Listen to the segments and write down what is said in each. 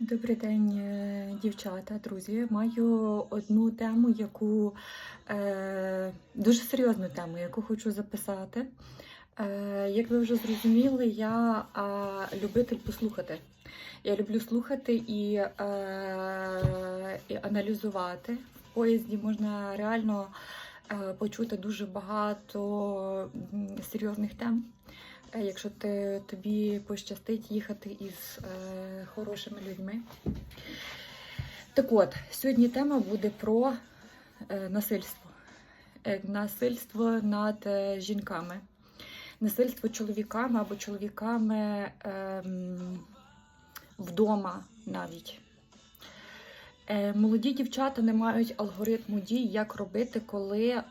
Добрий день, е, дівчата, друзі. Маю одну тему, яку е, дуже серйозну тему, яку хочу записати. Е, як ви вже зрозуміли, я любитель послухати. Я люблю слухати і, е, і аналізувати. В поїзді можна реально е, почути дуже багато серйозних тем. Е, Якщо ти, тобі пощастить їхати із е, хорошими людьми. Так от, сьогодні тема буде про е, насильство. Е, насильство над е, жінками, насильство чоловіками або чоловіками ем, вдома навіть. Е, молоді дівчата не мають алгоритму дій, як робити, коли. Е,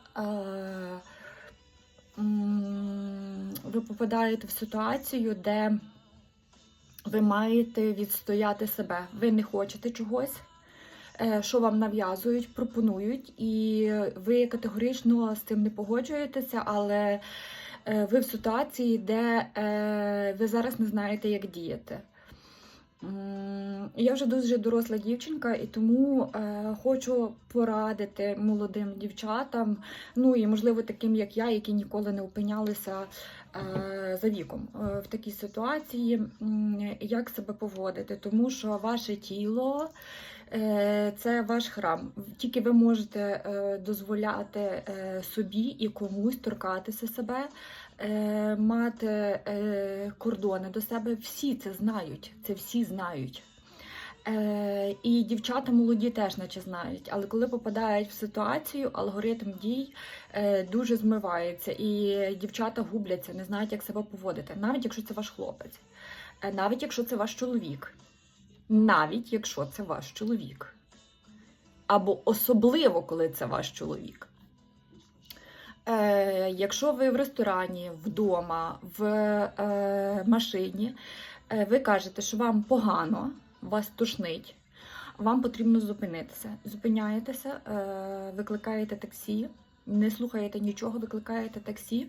м, ви попадаєте в ситуацію, де ви маєте відстояти себе. Ви не хочете чогось, е, що вам нав'язують, пропонують, і ви категорично з цим не погоджуєтеся, але е, ви в ситуації, де е, ви зараз не знаєте, як діяти. Я вже дуже доросла дівчинка, і тому е, хочу порадити молодим дівчатам, ну і можливо таким, як я, які ніколи не опинялися за віком е, в такій ситуації, як себе поводити, тому що ваше тіло. е, Це ваш храм. Тільки ви можете е, дозволяти е, собі і комусь торкатися себе, е, мати е, кордони до себе. Всі це знають. Це всі знають. Е, і дівчата молоді теж наче знають, але коли попадають в ситуацію, алгоритм дій е, дуже змивається, і дівчата губляться, не знають, як себе поводити, навіть якщо це ваш хлопець, е, навіть якщо це ваш чоловік, навіть якщо це ваш чоловік, або особливо, коли це ваш чоловік. Е, якщо ви в ресторані, вдома, в е, машині, ви кажете, що вам погано, вас тошнить, вам потрібно зупинитися. Зупиняєтеся, е, викликаєте таксі, не слухаєте нічого, викликаєте таксі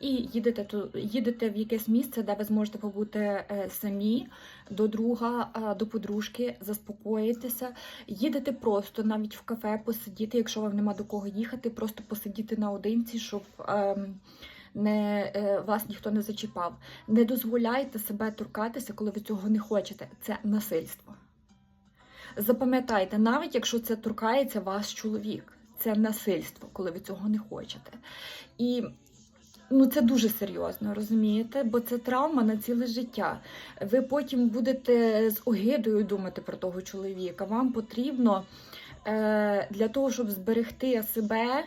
і їдете, їдете в якесь місце, де ви зможете побути е, самі до друга, е, до подружки, заспокоїтеся. Їдете просто навіть в кафе посидіти, якщо вам нема до кого їхати, просто посидіти наодинці, щоб. Не, е, вас ніхто не зачіпав. Не дозволяйте себе торкатися, коли ви цього не хочете. Це насильство. Запам'ятайте, навіть якщо це торкається ваш чоловік, це насильство, коли ви цього не хочете. І ну, це дуже серйозно, розумієте? Бо це травма на ціле життя. Ви потім будете з огидою думати про того чоловіка. Вам потрібно е, для того, щоб зберегти себе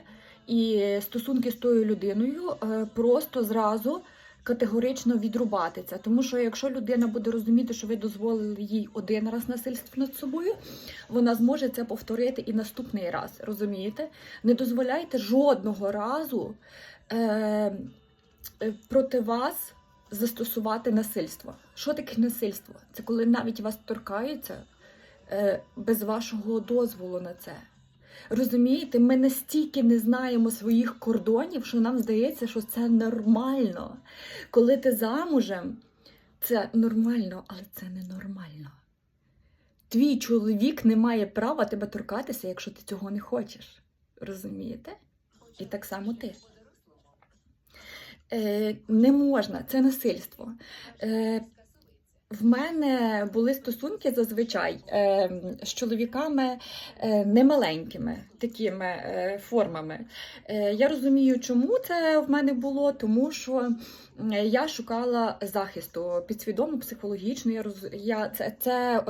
і стосунки з тою людиною, е, просто зразу категорично відрубати це. Тому що якщо людина буде розуміти, що ви дозволили їй один раз насильство над собою, вона зможе це повторити і наступний раз. Розумієте? Не дозволяйте жодного разу е, е, проти вас застосувати насильство. Що таке насильство? Це коли навіть вас торкаються е, без вашого дозволу на це. Розумієте, ми настільки не знаємо своїх кордонів, що нам здається, що це нормально. Коли ти замужем, це нормально, але це не нормально. Твій чоловік не має права тебе торкатися, якщо ти цього не хочеш. Розумієте? І так само ти. Е, не можна, це насильство. Е, в мене були стосунки зазвичай е, з чоловіками е, немаленькими такими е, формами. Е, я розумію, чому це в мене було, тому що я шукала захисту підсвідомо, психологічно. Я роз... я, це, це,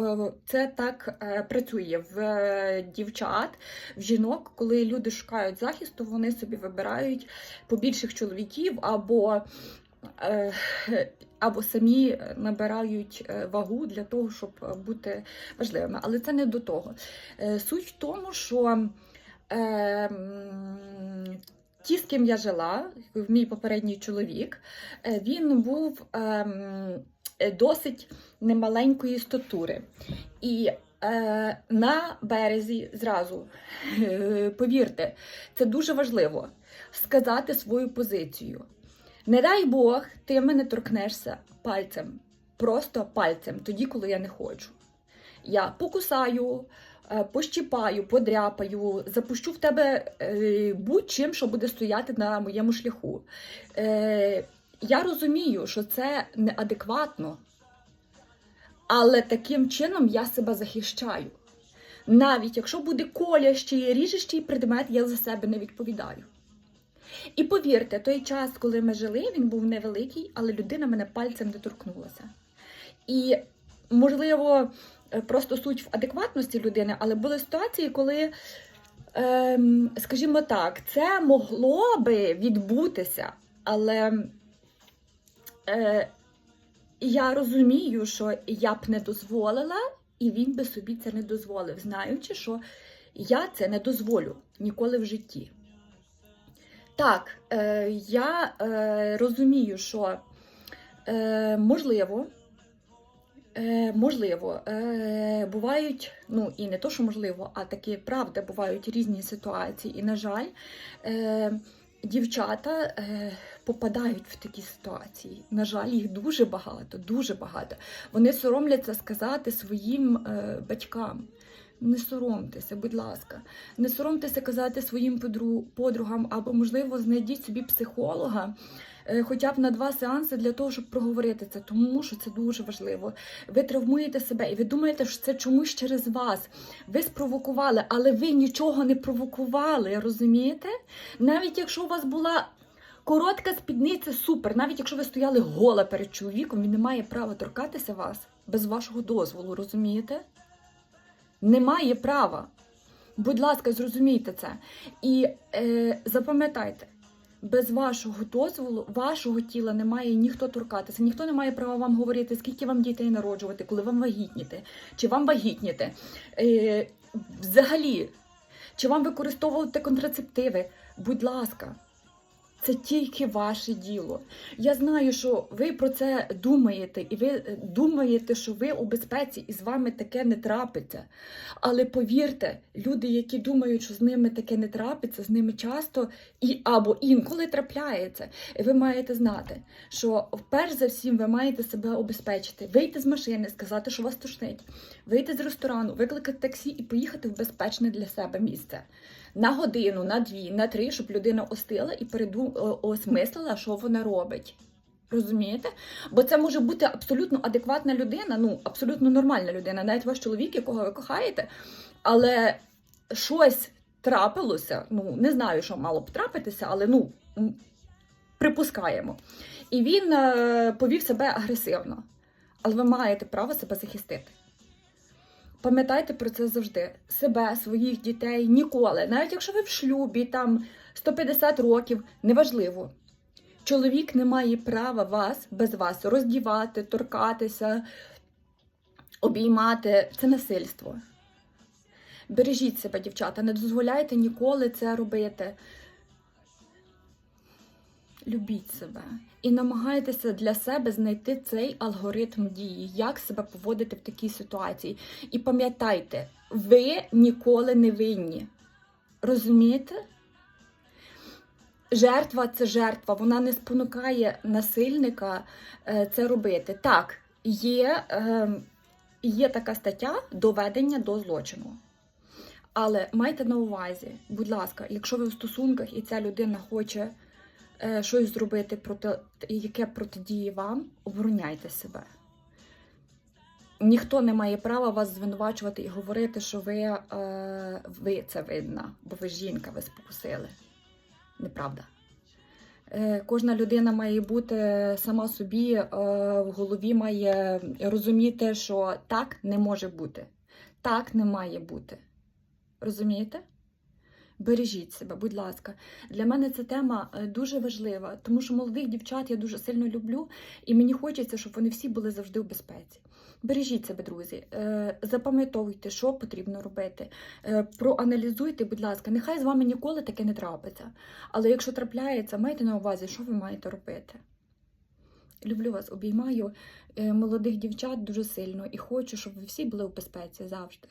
це так працює в дівчат, в жінок, коли люди шукають захисту, вони собі вибирають побільших чоловіків або. Е, або самі набирають е, вагу для того, щоб бути важливими. Але це не до того. Е, Суть в тому, що е, ті, з ким я жила, мій попередній чоловік, е, він був е, е, досить немаленької статури. І е, на березі зразу, е, повірте, це дуже важливо сказати свою позицію. Не дай Бог, ти мене торкнешся пальцем, просто пальцем, тоді, коли я не хочу. Я покусаю, е, пощіпаю, подряпаю, запущу в тебе е, будь-чим, що буде стояти на моєму шляху. Е, Я розумію, що це неадекватно, але таким чином я себе захищаю. Навіть якщо буде колящий, ріжещий предмет, я за себе не відповідаю. І повірте, той час, коли ми жили, він був невеликий, але людина мене пальцем не торкнулася. І, можливо, е, просто суть в адекватності людини, але були ситуації, коли, ем, скажімо так, це могло би відбутися, але е, я розумію, що я б не дозволила, і він би собі це не дозволив, знаючи, що я це не дозволю ніколи в житті. Так, е, я е, розумію, що е, можливо, е, можливо, е, бувають, ну і не то, що можливо, а таки правда, бувають різні ситуації. І, на жаль, е, дівчата е, попадають в такі ситуації. На жаль, їх дуже багато, дуже багато. Вони соромляться сказати своїм е, батькам. Не соромтеся, будь ласка, не соромтеся казати своїм подругам, або, можливо, знайдіть собі психолога, е, хоча б на два сеанси для того, щоб проговорити це, тому що це дуже важливо. Ви травмуєте себе, і ви думаєте, що це чомусь через вас. Ви спровокували, але ви нічого не провокували, розумієте? Навіть якщо у вас була коротка спідниця, супер. Навіть якщо ви стояли гола перед чоловіком, він не має права торкатися вас без вашого дозволу, розумієте? Немає права. Будь ласка, зрозумійте це. І е, запам'ятайте, без вашого дозволу, вашого тіла не має ніхто торкатися, ніхто не має права вам говорити, скільки вам дітей народжувати, коли вам вагітніти, чи вам вагітніти. Е, взагалі, чи вам використовувати контрацептиви. Будь ласка. Це тільки ваше діло. Я знаю, що ви про це думаєте, і ви думаєте, що ви у безпеці і з вами таке не трапиться. Але повірте, люди, які думають, що з ними таке не трапиться, з ними часто і або інколи трапляється. І ви маєте знати, що перш за всім ви маєте себе обезпечити, вийти з машини, сказати, що вас тошнить, вийти з ресторану, викликати таксі і поїхати в безпечне для себе місце на годину, на дві, на три, щоб людина остила і переду... осмислила, що вона робить. Розумієте? Бо це може бути абсолютно адекватна людина, ну абсолютно нормальна людина, навіть ваш чоловік, якого ви кохаєте, але щось трапилося. Ну не знаю, що мало б трапитися, але ну припускаємо. І він е, повів себе агресивно. Але ви маєте право себе захистити. Пам'ятайте про це завжди. Себе, своїх дітей ніколи. Навіть якщо ви в шлюбі, там 150 років, неважливо. Чоловік не має права вас без вас роздівати, торкатися, обіймати. Це насильство. Бережіть себе, дівчата, не дозволяйте ніколи це робити. Любіть себе і намагайтеся для себе знайти цей алгоритм дії, як себе поводити в такій ситуації. І пам'ятайте, ви ніколи не винні. Розумієте? Жертва це жертва, вона не спонукає насильника е, це робити. Так, є, е, є така стаття доведення до злочину. Але майте на увазі, будь ласка, якщо ви в стосунках і ця людина хоче щось зробити, проти, яке протидіє вам, обороняйте себе. Ніхто не має права вас звинувачувати і говорити, що ви, е, ви це винна, бо ви жінка, ви спокусили. Неправда. Е, Кожна людина має бути сама собі е, в голові має розуміти, що так не може бути. Так не має бути. Розумієте? Бережіть себе, будь ласка. Для мене ця тема е, дуже важлива, тому що молодих дівчат я дуже сильно люблю, і мені хочеться, щоб вони всі були завжди в безпеці. Бережіть себе, друзі, Е, запам'ятовуйте, що потрібно робити. Е, Проаналізуйте, будь ласка, нехай з вами ніколи таке не трапиться. Але якщо трапляється, майте на увазі, що ви маєте робити. Люблю вас, обіймаю молодих дівчат дуже сильно і хочу, щоб ви всі були в безпеці завжди.